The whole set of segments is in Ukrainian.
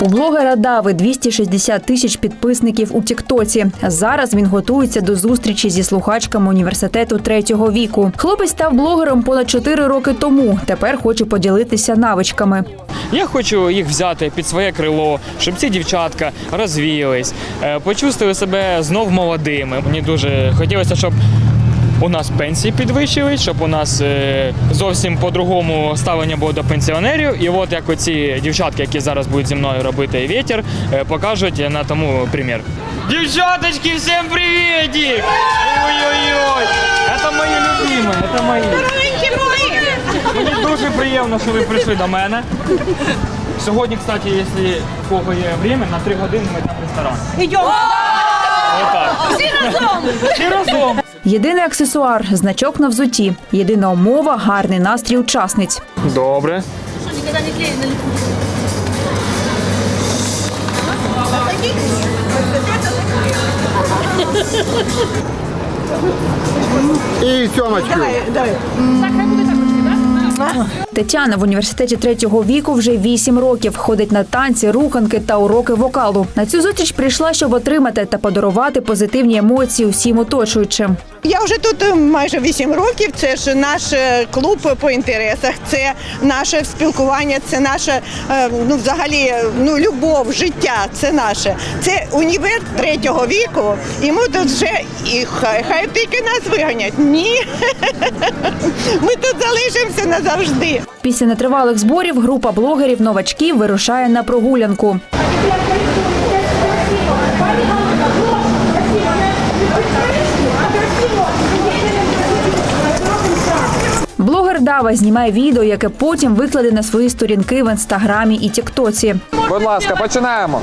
У блогера Дави 260 тисяч підписників у Тіктоці. Зараз він готується до зустрічі зі слухачками університету третього віку. Хлопець став блогером понад 4 роки тому. Тепер хоче поділитися навичками. Я хочу їх взяти під своє крило, щоб ці дівчатка розвіялись, е, почувствували себе знов молодими. Мені дуже хотілося, щоб у нас пенсії підвищились, щоб у нас е, зовсім по-другому ставлення було до пенсіонерів. І от як оці дівчатки, які зараз будуть зі мною робити вітер, е, покажуть на тому примір. Дівчаточки, всім привітик! Ой-ой-ой! Це мої любимі, це мої. Мені дуже приємно, що ви прийшли до мене. Сьогодні, кстати, якщо в кого є время, на 3 години ми там в ресторан. Идем. Єдиний аксесуар значок на взуті. Єдина умова гарний настрій учасниць. Добре. Не на. І сьомочку. Тетяна в університеті третього віку вже 8 років. Ходить на танці, руханки та уроки вокалу. На цю зустріч прийшла, щоб отримати та подарувати позитивні емоції усім оточуючим. Я вже тут е, майже 8 років. Це ж наш е, клуб по інтересах, це наше спілкування, це наше е, ну взагалі ну любов, життя. Це наше. Це універ третього віку, і ми тут вже і хай, хай тільки нас виганять. Ні, ми тут залишимося назавжди. Після нетривалих зборів група блогерів новачків вирушає на прогулянку. Блогер Дава знімає відео, яке потім викладе на свої сторінки в інстаграмі і Тіктоці. Будь ласка, починаємо.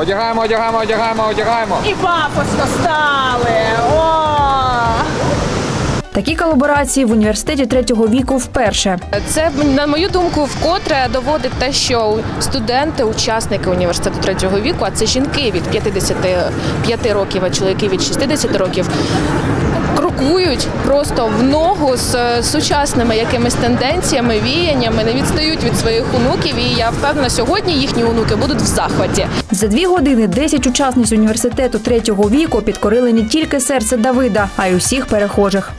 Одягаємо, одягаємо, одягаємо, одягаємо. І пафосно стали. О! Такі колаборації в університеті третього віку вперше. Це на мою думку вкотре доводить те, що студенти, учасники університету третього віку, а це жінки від 55 років, а чоловіки від 60 років. Крокують просто в ногу з е, сучасними якимись тенденціями, віяннями, не відстають від своїх онуків. І я впевнена, сьогодні їхні онуки будуть в захваті. За дві години 10 учасниць університету третього віку підкорили не тільки серце Давида, а й усіх перехожих.